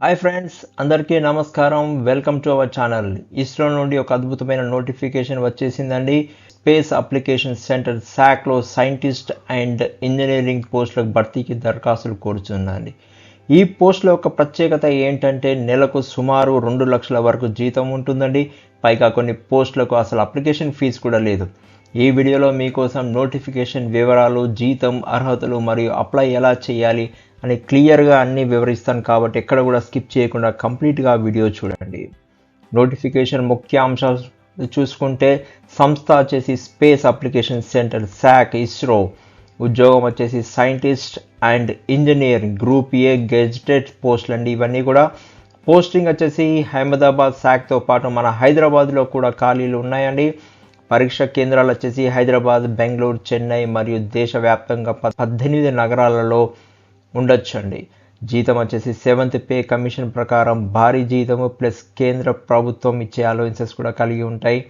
Hi friends అందరికీ నమస్కారం. Welcome to our channel ISRO నుండి ఒక అద్భుతమైన నోటిఫికేషన్ వచ్చేసిందండి. స్పేస్ అప్లికేషన్ సెంటర్ శాక్లో సైంటిస్ట్ అండ్ ఇంజనీరింగ్ పోస్టులకు భర్తీకి దరఖాస్తులు కోరుచుందండి ఈ పోస్టుల యొక్క ప్రత్యేకత ఏంటంటే నెలకు సుమారు రెండు లక్షల వరకు జీతం ఉంటుందండి. పైగా కొన్ని పోస్టులకు అసలు అప్లికేషన్ ఫీజు కూడా లేదు. ఈ వీడియోలో మీకోసం నోటిఫికేషన్ వివరాలు జీతం అర్హతలు మరియు అప్లై ఎలా చేయాలి అని క్లియర్గా అన్నీ వివరిస్తాను కాబట్టి ఎక్కడ కూడా స్కిప్ చేయకుండా కంప్లీట్గా వీడియో చూడండి. నోటిఫికేషన్ ముఖ్యాంశాలు చూసుకుంటే సంస్థ వచ్చేసి space application centre SAC ISRO ఉద్యోగం వచ్చేసి scientist and engineer group A gazetted పోస్టులు అండి. ఇవన్నీ కూడా పోస్టింగ్ వచ్చేసి అహ్మదాబాద్ శాఖతో పాటు మన హైదరాబాద్లో కూడా ఖాళీలు ఉన్నాయండి. పరీక్ష కేంద్రాలు వచ్చేసి హైదరాబాద్ బెంగళూరు చెన్నై మరియు దేశవ్యాప్తంగా ప- పద్దెనిమిది నగరాలలో ఉండొచ్చండి. జీతం వచ్చేసి సెవెంత్ పే కమిషన్ ప్రకారం భారీ జీతము ప్లస్ కేంద్ర ప్రభుత్వం ఇచ్చే అలవెన్సెస్ కూడా కలిగి ఉంటాయి.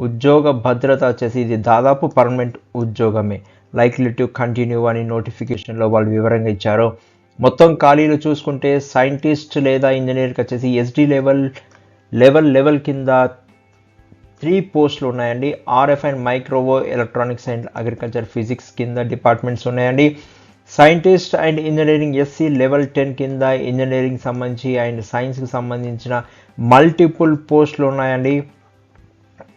ఉద్యోగ భద్రత వచ్చేసి ఇది దాదాపు పర్మనెంట్ ఉద్యోగమే. లైక్లీ టు కంటిన్యూ అని నోటిఫికేషన్లో వాళ్ళు వివరంగా ఇచ్చారు. మొత్తం ఖాళీలు చూసుకుంటే సైంటిస్ట్ లేదా ఇంజనీర్కి వచ్చేసి ఎస్డి లెవెల్ లెవెల్ లెవెల్ కింద త్రీ పోస్టులు ఉన్నాయండి. RF and microwave electronics and agriculture physics కింద డిపార్ట్మెంట్స్ ఉన్నాయండి. Scientist and engineering SC level ten కింద ఇంజనీరింగ్ సంబంధించి అండ్ సైన్స్కి సంబంధించిన మల్టిపుల్ పోస్టులు ఉన్నాయండి.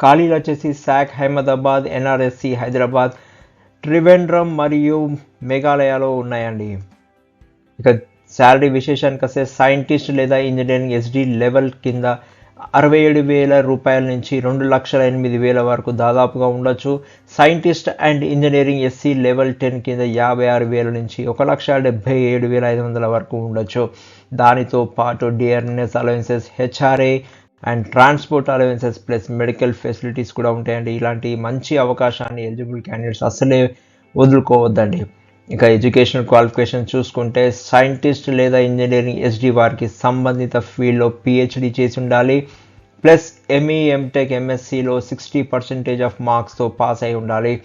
ఖాళీలు వచ్చేసి శాక్ అహ్మదాబాద్ ఎన్ఆర్ఎస్సి హైదరాబాద్ త్రివేంద్రం మరియు మేఘాలయలో ఉన్నాయండి. ఇక శాలరీ విశేషానికి వస్తే సైంటిస్ట్ లేదా ఇంజనీరింగ్ ఎస్డి లెవెల్ కింద అరవై ఏడు వేల రూపాయల నుంచి రెండు లక్షల ఎనిమిది వేల వరకు దాదాపుగా ఉండొచ్చు. Scientist and engineering SC level ten కింద యాభై ఆరు వేల నుంచి ఒక లక్ష డెబ్బై ఏడు వేల ఐదు వందల వరకు ఉండొచ్చు. దానితో పాటు DRNS allowances HRA and transport allowances plus medical facilities కూడా ఉంటాయండి. ఇలాంటి మంచి అవకాశాన్ని ఎలిజిబుల్ క్యాండిడేట్స్ అసలే వదులుకోవద్దండి. ఇక ఎడ్యుకేషన్ క్వాలిఫికేషన్ చూసుకుంటే సైంటిస్ట్ లేదా ఇంజనీరింగ్ ఎస్డి వారికి సంబంధిత ఫీల్డ్లో పిహెచ్డి చేసి ఉండాలి. ప్లస్ ఎంఈ ఎంటెక్ ఎంఎస్సిలో సిక్స్టీ పర్సెంటేజ్ ఆఫ్ మార్క్స్తో పాస్ అయి ఉండాలి.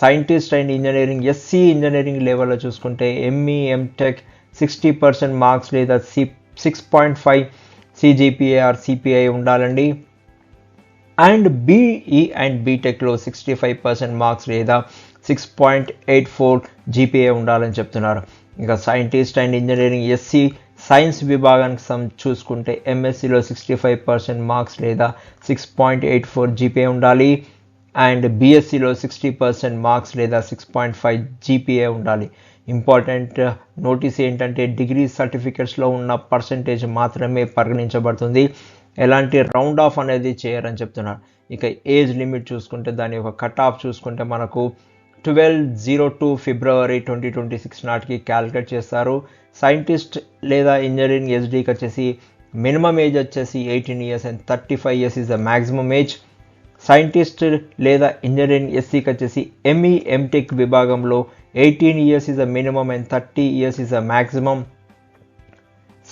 Scientist and engineering SC engineering లెవెల్లో చూసుకుంటే ME MTech sixty percent marks లేదా C six point five CGPA or CPI ఉండాలండి. అండ్ బీఈ అండ్ బీటెక్లో సిక్స్టీ ఫైవ్ పర్సెంట్ మార్క్స్ లేదా six point eight four GPA ఉండాలని చెప్తున్నారు. ఇంకా scientist and engineering SC science విభాగానికి సం చూసుకుంటే ఎంఎస్సిలో సిక్స్టీ ఫైవ్ పర్సెంట్ మార్క్స్ లేదా six point eight four GPA ఉండాలి. అండ్ బీఎస్సీలో సిక్స్టీ పర్సెంట్ మార్క్స్ లేదా సిక్స్ పాయింట్ ఫైవ్ జీపీఏ ఉండాలి. ఇంపార్టెంట్ నోటీస్ ఏంటంటే డిగ్రీ సర్టిఫికెట్స్లో ఉన్న పర్సంటేజ్ మాత్రమే పరిగణించబడుతుంది. ఎలాంటి రౌండ్ ఆఫ్ అనేది చేయరని చెప్తున్నారు. ఇక ఏజ్ లిమిట్ చూసుకుంటే దాని యొక్క కట్ ఆఫ్ చూసుకుంటే మనకు twelve zero two February twenty twenty six నాటికి క్యాలిక్యులేట్ చేస్తారు. సైంటిస్ట్ లేదా ఇంజనీరింగ్ ఎస్డీకి వచ్చేసి మినిమం ఏజ్ వచ్చేసి eighteen years and thirty five years is the maximum age. Scientist లేదా ఇంజనీరింగ్ ఎస్సీకి వచ్చేసి ఎంఈ ఎంటెక్ విభాగంలో eighteen years is a minimum and thirty years is a maximum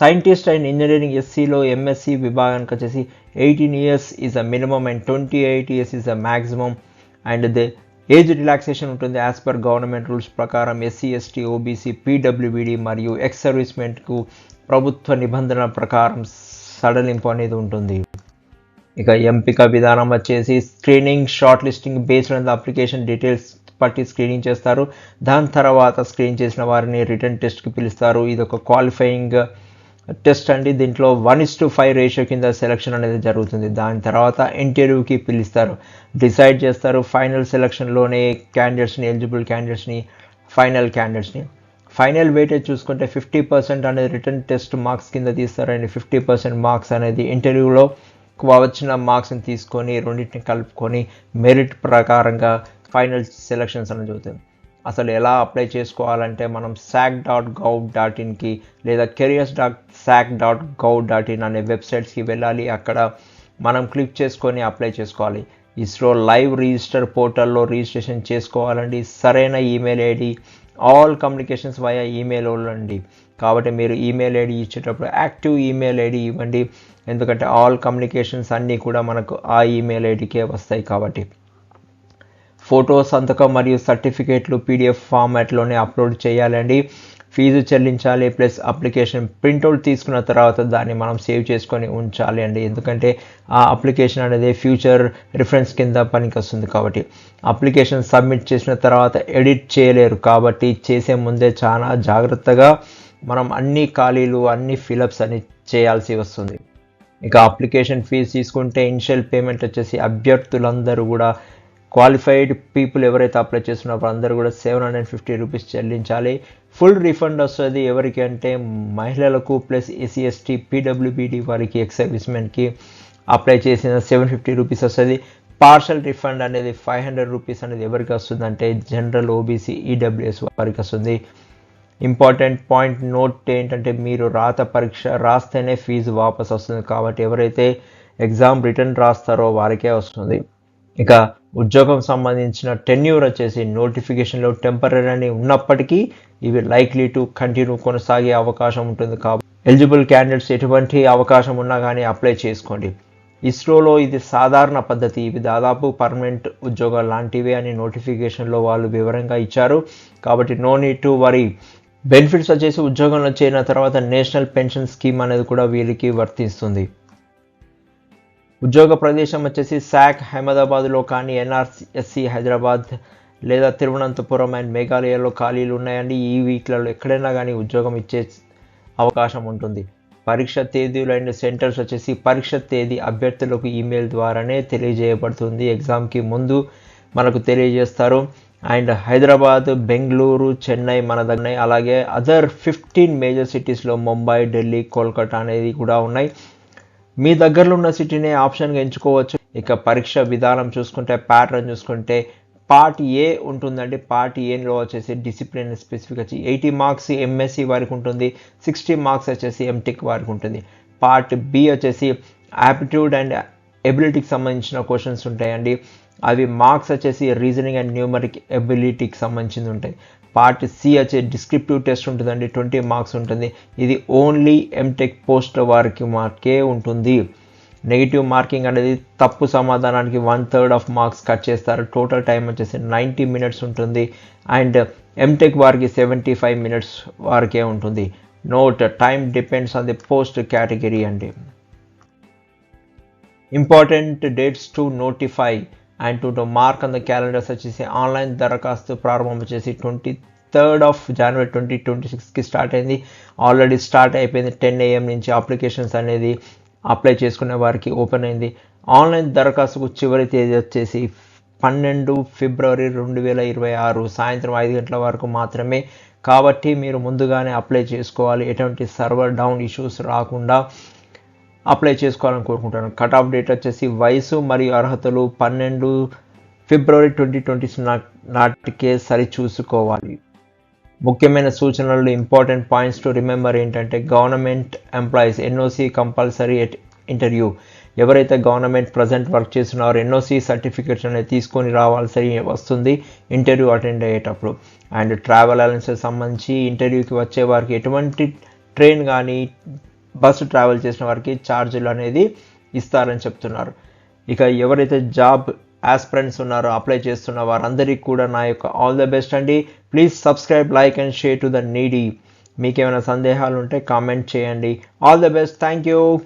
scientist and engineering ఎస్సీలో MSc విభాగానికి వచ్చేసి eighteen years is a minimum and twenty eight years is a maximum and the age relaxation ఉంటుంది as per government rules ప్రకారం SC ST OBC పీడబ్ల్యూబీడి మరియు ex సర్వీస్మెంట్కు ప్రభుత్వ నిబంధనల ప్రకారం సడలింపు అనేది ఉంటుంది. ఇక ఎంపిక విధానం వచ్చేసి screening short listing based on the application details పట్టి స్క్రీనింగ్ చేస్తారు. దాని తర్వాత స్క్రీన్ చేసిన వారిని రిటర్న్ టెస్ట్కి పిలుస్తారు. ఇది ఒక క్వాలిఫైయింగ్ టెస్ట్ అండి. దీంట్లో one is two five ratio కింద సెలక్షన్ అనేది జరుగుతుంది. దాని తర్వాత ఇంటర్వ్యూకి పిలుస్తారు. డిసైడ్ చేస్తారు ఫైనల్ సెలక్షన్లోనే క్యాండిడేట్స్ని ఎలిజిబుల్ క్యాండిడేట్స్ని ఫైనల్ క్యాండిడేట్స్ని ఫైనల్ వెయిటేజ్ చూసుకుంటే ఫిఫ్టీ పర్సెంట్ అనేది రిటర్న్ టెస్ట్ మార్క్స్ కింద తీస్తారు అండ్ ఫిఫ్టీ పర్సెంట్ మార్క్స్ అనేది ఇంటర్వ్యూలో వచ్చిన మార్క్స్ని తీసుకొని రెండింటిని కలుపుకొని మెరిట్ ప్రకారంగా ఫైనల్ సెలక్షన్స్ అనేది జరుగుతుంది అసలు ఎలా అప్లై చేసుకోవాలంటే మనం శాక్ డాట్ గవ్ డాట్ ఇన్కి లేదా careers dot sac dot gov dot in అనే వెబ్సైట్స్కి వెళ్ళాలి. అక్కడ మనం క్లిక్ చేసుకొని అప్లై చేసుకోవాలి. ఇస్రో లైవ్ రిజిస్టర్ పోర్టల్లో రిజిస్ట్రేషన్ చేసుకోవాలండి. సరైన email ID all communications via email అండి కాబట్టి మీరు ఈమెయిల్ ఐడి ఇచ్చేటప్పుడు యాక్టివ్ ఈమెయిల్ ఐడి ఇవ్వండి. ఎందుకంటే ఆల్ కమ్యూనికేషన్స్ అన్నీ కూడా మనకు ఆ ఈమెయిల్ ఐడికే వస్తాయి కాబట్టి. ఫోటో సంతకం మరియు సర్టిఫికేట్లు పీడిఎఫ్ ఫార్మాట్లోనే అప్లోడ్ చేయాలండి. ఫీజు చెల్లించాలి ప్లస్ అప్లికేషన్ ప్రింట్అవుట్ తీసుకున్న తర్వాత దాన్ని మనం సేవ్ చేసుకొని ఉంచాలి అండి. ఎందుకంటే ఆ అప్లికేషన్ అనేది ఫ్యూచర్ రిఫరెన్స్ కింద పనికి వస్తుంది కాబట్టి. అప్లికేషన్ సబ్మిట్ చేసిన తర్వాత ఎడిట్ చేయలేరు కాబట్టి చేసే ముందే చాలా జాగ్రత్తగా మనం అన్ని ఖాళీలు అన్ని ఫిలప్స్ అన్ని చేయాల్సి వస్తుంది. ఇక అప్లికేషన్ ఫీజు తీసుకుంటే ఇనిషియల్ పేమెంట్ వచ్చేసి అభ్యర్థులందరూ కూడా క్వాలిఫైడ్ పీపుల్ ఎవరైతే అప్లై చేస్తున్నారో అందరూ కూడా సెవెన్ హండ్రెడ్ ఫిఫ్టీ రూపీస్ చెల్లించాలి. ఫుల్ రిఫండ్ వస్తుంది ఎవరికి అంటే మహిళలకు ప్లస్ ఎస్సీ ఎస్టీ పీడబ్ల్యూబీడీ వారికి ఎక్స్ సర్వీస్మెన్కి అప్లై చేసిన సెవెన్ ఫిఫ్టీ రూపీస్ వస్తుంది. పార్షల్ రిఫండ్ అనేది ఫైవ్ హండ్రెడ్ రూపీస్ అనేది ఎవరికి వస్తుంది అంటే జనరల్ ఓబీసీ ఈడబ్ల్యూఎస్ వారికి వస్తుంది. ఇంపార్టెంట్ పాయింట్ నోట్ ఏంటంటే మీరు రాత పరీక్ష రాస్తేనే ఫీజు వాపస్ వస్తుంది కాబట్టి ఎవరైతే ఎగ్జామ్ రిటర్న్ రాస్తారో వారికే వస్తుంది. ఇక ఉద్యోగం సంబంధించిన టెన్యూర్ వచ్చేసి నోటిఫికేషన్లో టెంపరీ అని ఉన్నప్పటికీ ఇవి లైక్లీ టు కంటిన్యూ కొనసాగే అవకాశం ఉంటుంది కాబట్టి ఎలిజిబుల్ క్యాండిడేట్స్ ఎటువంటి అవకాశం ఉన్నా కానీ అప్లై చేసుకోండి. ఇస్రోలో ఇది సాధారణ పద్ధతి. ఇవి దాదాపు పర్మనెంట్ ఉద్యోగాలు లాంటివే అని నోటిఫికేషన్లో వాళ్ళు వివరంగా ఇచ్చారు. కాబట్టి no need to worry benefits వచ్చేసి ఉద్యోగంలో చేరిన తర్వాత నేషనల్ పెన్షన్ స్కీమ్ అనేది కూడా వీరికి వర్తిస్తుంది. ఉద్యోగ ప్రదేశం వచ్చేసి శాక్ అహ్మదాబాద్లో కానీ ఎన్ఆర్ఎస్సి హైదరాబాద్ లేదా తిరువనంతపురం అండ్ మేఘాలయలో ఖాళీలు ఉన్నాయండి. ఈ వీక్లలో ఎక్కడైనా కానీ ఉద్యోగం ఇచ్చే అవకాశం ఉంటుంది. పరీక్ష తేదీలు అండ్ సెంటర్స్ వచ్చేసి పరీక్ష తేదీ అభ్యర్థులకు ఈమెయిల్ ద్వారానే తెలియజేయబడుతుంది. ఎగ్జామ్కి ముందు మనకు తెలియజేస్తారు. అండ్ హైదరాబాద్ బెంగళూరు చెన్నై మన దగ్గర అలాగే అదర్ ఫిఫ్టీన్ మేజర్ సిటీస్లో ముంబై ఢిల్లీ కోల్కతా అనేది కూడా ఉన్నాయి. మీ దగ్గరలో ఉన్న సిటీనే ఆప్షన్గా ఎంచుకోవచ్చు. ఇక పరీక్ష విధానం చూసుకుంటే ప్యాటర్న్ చూసుకుంటే పార్ట్ ఏ ఉంటుందండి. పార్ట్ ఏలో వచ్చేసి డిసిప్లిన్ స్పెసిఫిక్ వచ్చి ఎయిటీ మార్క్స్ ఎంఎస్సి వారికి ఉంటుంది సిక్స్టీ మార్క్స్ వచ్చేసి ఎంటెక్ వారికి ఉంటుంది. పార్ట్ బి వచ్చేసి యాప్టిట్యూడ్ అండ్ ఎబిలిటీకి సంబంధించిన క్వశ్చన్స్ ఉంటాయండి. అవి మార్క్స్ వచ్చేసి రీజనింగ్ అండ్ న్యూమరిక్ ఎబిలిటీకి సంబంధించింది ఉంటాయి. పార్ట్ సి వచ్చే డిస్క్రిప్టివ్ టెస్ట్ ఉంటుందండి ట్వంటీ మార్క్స్ ఉంటుంది. ఇది ఓన్లీ ఎంటెక్ పోస్ట్ వారికి మార్కే ఉంటుంది. నెగిటివ్ మార్కింగ్ అనేది తప్పు సమాధానానికి one third of marks cut చేస్తారు. టోటల్ టైం వచ్చేసి నైంటీ మినిట్స్ ఉంటుంది. అండ్ ఎంటెక్ వారికి సెవెంటీ ఫైవ్ మినిట్స్ వారికే ఉంటుంది. Note time depends on the post category అండి. Important dates to notify and to mark on the calendars వచ్చేసి online దరఖాస్తు ప్రారంభం వచ్చేసి twenty third of January twenty twenty సిక్స్కి స్టార్ట్ అయింది. ఆల్రెడీ స్టార్ట్ అయిపోయింది. టెన్ ఏఎం నుంచి అప్లికేషన్స్ అనేది అప్లై చేసుకునే వారికి ఓపెన్ అయింది. ఆన్లైన్ దరఖాస్తుకు చివరి తేదీ వచ్చేసి పన్నెండు ఫిబ్రవరి రెండు వేల ఇరవై ఆరు సాయంత్రం ఐదు గంటల వరకు మాత్రమే. కాబట్టి మీరు ముందుగానే అప్లై చేసుకోవాలి. ఎటువంటి సర్వర్ డౌన్ ఇష్యూస్ రాకుండా అప్లై చేసుకోవాలని కోరుకుంటాను కట్ ఆఫ్ డేట్ వచ్చేసి వయసు మరియు అర్హతలు పన్నెండు ఫిబ్రవరి ట్వంటీ ట్వంటీ నాటికే సరి చూసుకోవాలి ముఖ్యమైన సూచనలు ఇంపార్టెంట్ పాయింట్స్ టు రిమెంబర్ ఏంటంటే government employees NOC compulsory interview ఎవరైతే గవర్నమెంట్ ప్రజెంట్ వర్క్ చేస్తున్నారో ఎన్ఓసి సర్టిఫికేట్స్ అనేది తీసుకొని రావాల్సి వస్తుంది ఇంటర్వ్యూ అటెండ్ అయ్యేటప్పుడు. అండ్ ట్రావెల్ అలవెన్సెస్ సంబంధించి ఇంటర్వ్యూకి వచ్చే వారికి ఎటువంటి ట్రైన్ కానీ బస్సు ట్రావెల్ చేసిన వారికి ఛార్జీలు అనేది ఇస్తారని చెప్తున్నారు. ఇక ఎవరైతే జాబ్ ఆస్పిరెంట్స్ ఉన్నారో అప్లై చేస్తున్న వారందరికీ కూడా నా యొక్క ఆల్ ద బెస్ట్ అండి. Please subscribe like and share to the needy. మీకేమైనా సందేహాలు ఉంటే కామెంట్ చేయండి. All the best. Thank you.